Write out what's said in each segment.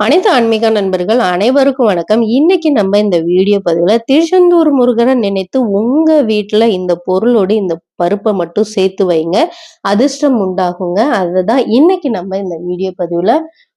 அனைத்து ஆன்மீக நண்பர்கள் அனைவருக்கும் வணக்கம். இன்னைக்கு நம்ம இந்த வீடியோ பதிவில் திருச்செந்தூர் முருகனை நினைத்து உங்க வீட்டில் இந்த பொருளோடு இந்த பருப்பை மட்டும் சேர்த்து வைங்க. அதிர்ஷ்டம் உண்டாகுங்க. அதுதான் இன்னைக்கு நம்ம இந்த வீடியோ பதிவில்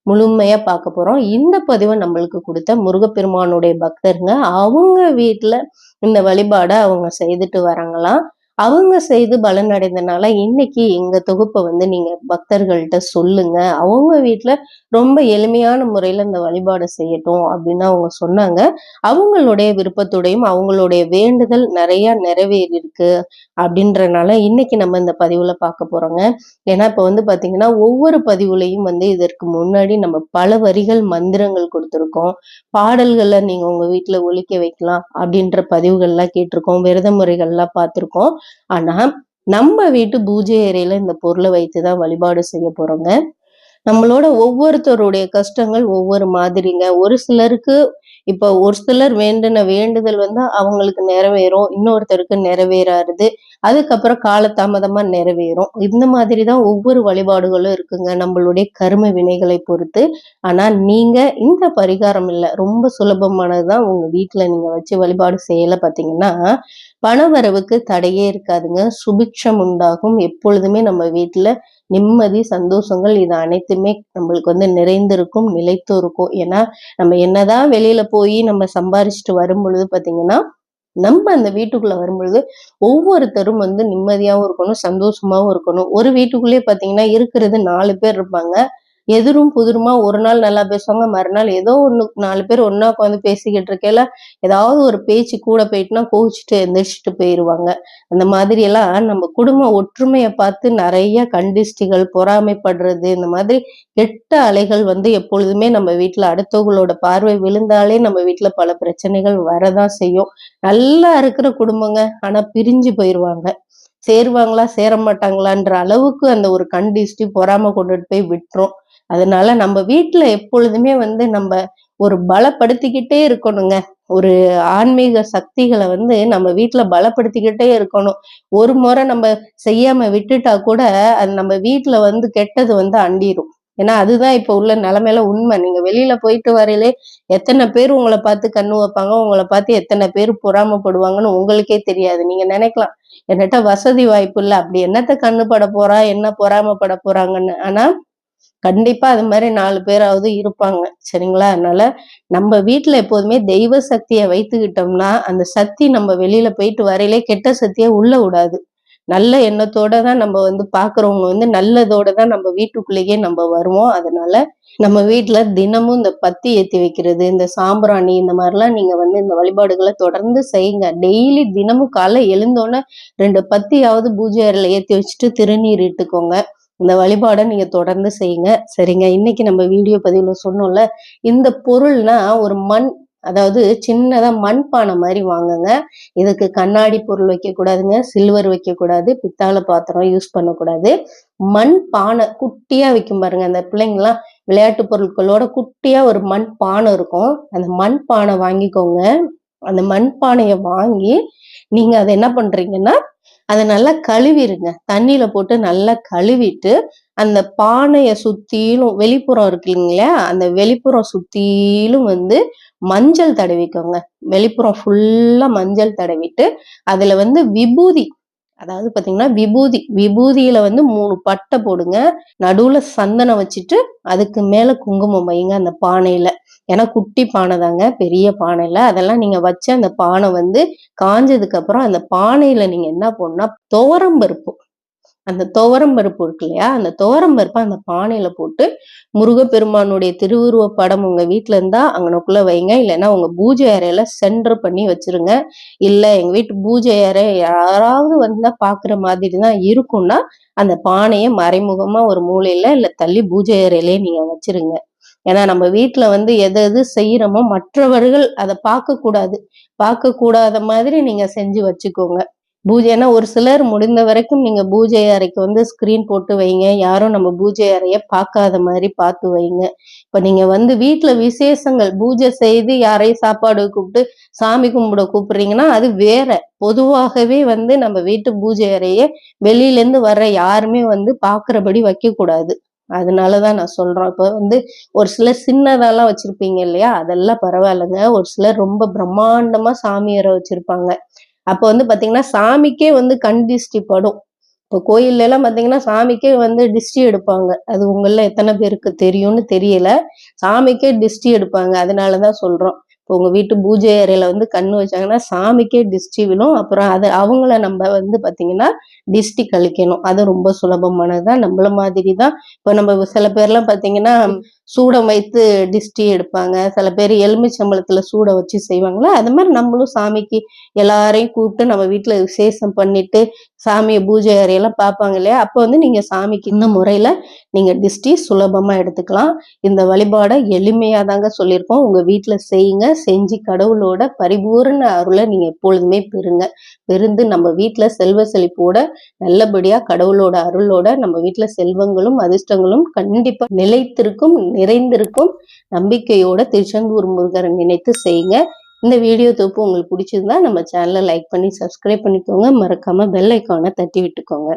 முழுமையா பார்க்க போறோம். இந்த பதிவை நம்மளுக்கு கொடுத்த முருகப்பெருமானுடைய பக்தருங்க. அவங்க வீட்டில் இந்த வழிபாடை அவங்க செய்துட்டு வராங்களாம். அவங்க செய்து பலன் அடைந்தனால இன்னைக்கு எங்க தொகுப்பை வந்து நீங்க பக்தர்கள்ட்ட சொல்லுங்க. அவங்க வீட்டுல ரொம்ப எளிமையான முறையில இந்த வழிபாடு செய்யட்டும் அப்படின்னு அவங்க சொன்னாங்க. அவங்களுடைய விருப்பத்தோடையும் அவங்களுடைய வேண்டுதல் நிறைய நிறைவேறி இருக்கு அப்படின்றனால இன்னைக்கு நம்ம இந்த பதிவுல பார்க்க போறோங்க. ஏன்னா இப்ப வந்து பாத்தீங்கன்னா ஒவ்வொரு பதிவுலையும் வந்து இதற்கு முன்னாடி நம்ம பல வரிகள் மந்திரங்கள் கொடுத்துருக்கோம். பாடல்களை நீங்க உங்க வீட்டுல ஒழிக்க வைக்கலாம் அப்படின்ற பதிவுகள்லாம் கேட்டிருக்கோம். விரத முறைகள்லாம் பார்த்துருக்கோம். ஆனா நம்ம வீட்டு பூஜை அறையில இந்த பொருளை வைத்துதான் வழிபாடு செய்ய போறோங்க. நம்மளோட ஒவ்வொருத்தருடைய கஷ்டங்கள் ஒவ்வொரு மாதிரிங்க. ஒரு சிலருக்கு இப்போ ஒரு சிலர் வேண்டின வேண்டுதல் வந்து அவங்களுக்கு நிறைவேறும் இன்னொருத்தருக்கு நிறைவேறாது. அதுக்கப்புறம் காலதாமதமா நிறைவேறும். இந்த மாதிரி தான் ஒவ்வொரு வழிபாடுகளும் இருக்குங்க. நம்மளுடைய கரும வினைகளை பொறுத்து. ஆனா நீங்க இந்த பரிகாரம் இல்லை ரொம்ப சுலபமானதுதான் உங்க வீட்டுல நீங்க வச்சு வழிபாடு செய்யல பாத்தீங்கன்னா பணவரவுக்கு தடையே இருக்காதுங்க. சுபிக்ஷம் உண்டாகும். எப்பொழுதுமே நம்ம வீட்டுல நிம்மதி சந்தோஷங்கள் இது அனைத்துமே நம்மளுக்கு வந்து நிறைந்திருக்கும் நிலைத்தும் இருக்கும். ஏன்னா நம்ம என்னதான் வெளியில போய் நம்ம சம்பாரிச்சுட்டு வரும் பொழுது பாத்தீங்கன்னா நம்ம அந்த வீட்டுக்குள்ள வரும்பொழுது ஒவ்வொருத்தரும் வந்து நிம்மதியாகவும் இருக்கணும் சந்தோஷமாவும் இருக்கணும். ஒரு வீட்டுக்குள்ளேயே பாத்தீங்கன்னா இருக்கிறது நாலு பேர் இருப்பாங்க. எதிரும் புதிருமா ஒரு நாள் நல்லா பேசுவாங்க மறுநாள் ஏதோ ஒன்று நாலு பேர் ஒன்றா உட்காந்து பேசிக்கிட்டு இருக்கையில ஏதாவது ஒரு பேச்சு கூட போயிட்டுனா கோவிச்சுட்டு எந்திரிச்சிட்டு போயிடுவாங்க அந்த மாதிரி எல்லாம் நம்ம குடும்ப ஒற்றுமையை பார்த்து நிறைய கண்டிஷ்டிகள் பொறாமைப்படுறது இந்த மாதிரி கெட்ட அலைகள் வந்து எப்பொழுதுமே நம்ம வீட்டில் அடுத்தவங்களோட பார்வை விழுந்தாலே நம்ம வீட்டில் பல பிரச்சனைகள் வரதான் செய்யும். நல்லா இருக்கிற குடும்பங்க ஆனால் பிரிஞ்சு போயிடுவாங்க சேருவாங்களா சேர மாட்டாங்களான்ற அளவுக்கு அந்த ஒரு கண்டிஷ்டி பொறாம கொண்டுட்டு போய் விட்டுரும். அதனால நம்ம வீட்டில் எப்பொழுதுமே வந்து நம்ம ஒரு பலப்படுத்திக்கிட்டே இருக்கணுங்க. ஒரு ஆன்மீக சக்திகளை வந்து நம்ம வீட்டில் பலப்படுத்திக்கிட்டே இருக்கணும். ஒரு முறை நம்ம செய்யாம விட்டுட்டா கூட அது நம்ம வீட்டில் வந்து கெட்டது வந்து அண்டிரும். ஏன்னா அதுதான் இப்போ உள்ள நிலமையில உண்மை. நீங்க வெளியில போயிட்டு வரையிலே எத்தனை பேர் உங்களை பார்த்து கண்ணு வைப்பாங்க உங்களை பார்த்து எத்தனை பேர் பொறாமப்படுவாங்கன்னு உங்களுக்கே தெரியாது. நீங்க நினைக்கலாம் என்னட்ட வசதி வாய்ப்பு இல்லை. அப்படி என்னத்த கண்ணு பட போறா? என்ன பொறாமப்பட போறாங்கன்னு? ஆனா கண்டிப்பா அது மாதிரி நாலு பேராவது இருப்பாங்க. சரிங்களா? அதனால நம்ம வீட்டுல எப்போதுமே தெய்வ சக்தியை வைத்துக்கிட்டோம்னா அந்த சக்தி நம்ம வெளியில போயிட்டு வரையிலே கெட்ட சக்தியை உள்ள விடாது. நல்ல எண்ணத்தோட தான் நம்ம வந்து பாக்குறவங்க வந்து நல்லதோட தான் நம்ம வீட்டுக்குள்ளேயே நம்ம வருவோம். அதனால நம்ம வீட்டுல தினமும் இந்த பத்தி ஏத்தி வைக்கிறது இந்த சாம்பிராணி இந்த மாதிரிலாம் நீங்க வந்து இந்த வழிபாடுகளை தொடர்ந்து செய்யுங்க. டெய்லி தினமும் காலை எழுந்தோன்னே ரெண்டு பத்தியாவது பூஜை அறையில ஏத்தி வச்சுட்டு திருநீர் இட்டுக்கோங்க. இந்த வழிபாடை நீங்கள் தொடர்ந்து செய்யுங்க. சரிங்க? இன்னைக்கு நம்ம வீடியோ பதிவில் சொன்னோம்ல இந்த பொருள்னா ஒரு மண் அதாவது சின்னதாக மண்பானை மாதிரி வாங்குங்க. இதுக்கு கண்ணாடி பொருள் வைக்கக்கூடாதுங்க சில்வர் வைக்கக்கூடாது பித்தாளை பாத்திரம் யூஸ் பண்ணக்கூடாது. மண் பானை குட்டியாக வைக்கும் பாருங்க அந்த பிள்ளைங்களாம் விளையாட்டு பொருட்களோட குட்டியாக ஒரு மண் பானை இருக்கும். அந்த மண் பானை வாங்கிக்கோங்க. அந்த மண் பானையை வாங்கி நீங்கள் அதை என்ன பண்ணுறீங்கன்னா அதை நல்லா கழுவிடுங்க தண்ணியில போட்டு நல்லா கழுவிட்டு அந்த பானையை சுத்திலும் வெளிப்புறம் இருக்கு இல்லைங்களா? அந்த வெளிப்புறம் சுத்திலும் வந்து மஞ்சள் தடவிக்கோங்க. வெளிப்புறம் ஃபுல்லா மஞ்சள் தடவிட்டு அதுல வந்து விபூதி அதாவது பாத்தீங்கன்னா விபூதி விபூதியில வந்து மூணு பட்டை போடுங்க. நடுவுல சந்தனம் வச்சுட்டு அதுக்கு மேல குங்குமம் வைங்க அந்த பானையில. ஏன்னா குட்டி பானை தாங்க பெரிய பானையில. அதெல்லாம் நீங்கள் வச்சு அந்த பானை வந்து காஞ்சதுக்கு அப்புறம் அந்த பானையில் நீங்கள் என்ன போடணும்னா துவரம் பருப்பு. அந்த துவரம் பருப்பு இருக்கு இல்லையா? அந்த துவரம் பருப்பை அந்த பானையில போட்டு முருகப்பெருமானுடைய திருவுருவ படம் உங்க வீட்டுல இருந்தா அங்கனக்குள்ள வைங்க. இல்லைன்னா உங்க பூஜை அறையில சென்டர் பண்ணி வச்சிருங்க. இல்ல எங்க வீட்டு பூஜை அறை யாராவது வந்தா பாக்குற மாதிரி தான் இருக்கும்னா அந்த பானையை மறைமுகமா ஒரு மூலையில இல்ல தள்ளி பூஜை அறையிலே நீங்க வச்சிருங்க. ஏன்னா நம்ம வீட்டில் வந்து எது எது செய்யறோமோ மற்றவர்கள் அதை பார்க்கக்கூடாது. பார்க்கக்கூடாத மாதிரி நீங்க செஞ்சு வச்சுக்கோங்க. பூஜை ஏன்னா ஒரு சிலர் முடிந்த வரைக்கும் நீங்க பூஜை அறைக்கு வந்து ஸ்க்ரீன் போட்டு வைங்க. யாரும் நம்ம பூஜை அறையை பார்க்காத மாதிரி பார்த்து வைங்க. இப்போ நீங்க வந்து வீட்டில் விசேஷங்கள் பூஜை செய்து யாரையும் சாப்பாடு கூப்பிட்டு சாமி கும்பிட கூப்பிட்றீங்கன்னா அது வேற. பொதுவாகவே வந்து நம்ம வீட்டு பூஜை அறையை வெளியிலேருந்து வர்ற யாருமே வந்து பார்க்குறபடி வைக்கக்கூடாது. அதனால தான் நான் சொல்கிறோம் இப்போ வந்து ஒரு சிலர் சின்னதாலாம் வச்சுருப்பீங்க இல்லையா? அதெல்லாம் பரவாயில்லைங்க. ஒரு சிலர் ரொம்ப பிரம்மாண்டமாக சாமியாரை வச்சுருப்பாங்க. அப்போ வந்து பார்த்தீங்கன்னா சாமிக்கே வந்து கண் திஷ்டி படும். இப்போ கோயிலெல்லாம் பார்த்தீங்கன்னா சாமிக்கே வந்து டிஸ்டி எடுப்பாங்க. அது உங்களில் எத்தனை பேருக்கு தெரியும்னு தெரியல. சாமிக்கே டிஸ்டி எடுப்பாங்க. அதனால தான் சொல்கிறோம் இப்போ உங்கள் வீட்டு பூஜை அறையில் வந்து கண் வச்சாங்கன்னா சாமிக்கே டிஸ்டி விழும். அப்புறம் அதை அவங்கள நம்ம வந்து பார்த்திங்கன்னா டிஸ்டி கழிக்கணும். அது ரொம்ப சுலபமானதுதான். நம்மள மாதிரி தான் இப்போ நம்ம சில பேர்லாம் பார்த்தீங்கன்னா சூடம் வைத்து டிஸ்டி எடுப்பாங்க. சில பேர் எலுமிச்சம்பளத்தில் சூட வச்சு செய்வாங்களா அது மாதிரி நம்மளும் சாமிக்கு எல்லாரையும் கூப்பிட்டு நம்ம வீட்டில் விசேஷம் பண்ணிட்டு சாமியை பூஜை அறையெல்லாம் பார்ப்பாங்க இல்லையா? அப்போ வந்து நீங்கள் சாமிக்கு இந்த முறையில் நீங்கள் டிஸ்டி சுலபமாக எடுத்துக்கலாம். இந்த வழிபாடை எளிமையாக தாங்க சொல்லியிருக்கோம். உங்கள் வீட்டில் செய்யுங்க. செஞ்சு கடவுளோட பரிபூரண அருளை நீங்கள் எப்பொழுதுமே பெறுங்க. பெருந்து நம்ம வீட்டில் செல்வ செழிப்போட நல்லபடியாக கடவுளோட அருளோட நம்ம வீட்டில் செல்வங்களும் அதிர்ஷ்டங்களும் கண்டிப்பாக நிலைத்திருக்கும். நிறைந்திருக்கும். நம்பிக்கையோட திருச்செந்தூர் முருகரை நினைத்து செய்யுங்க. இந்த வீடியோ தொப்பு உங்களுக்கு பிடிச்சிருந்தா நம்ம சேனலை லைக் பண்ணி சப்ஸ்கிரைப் பண்ணிக்கோங்க. மறக்காம பெல் ஐக்கானை தட்டி விட்டுக்கோங்க.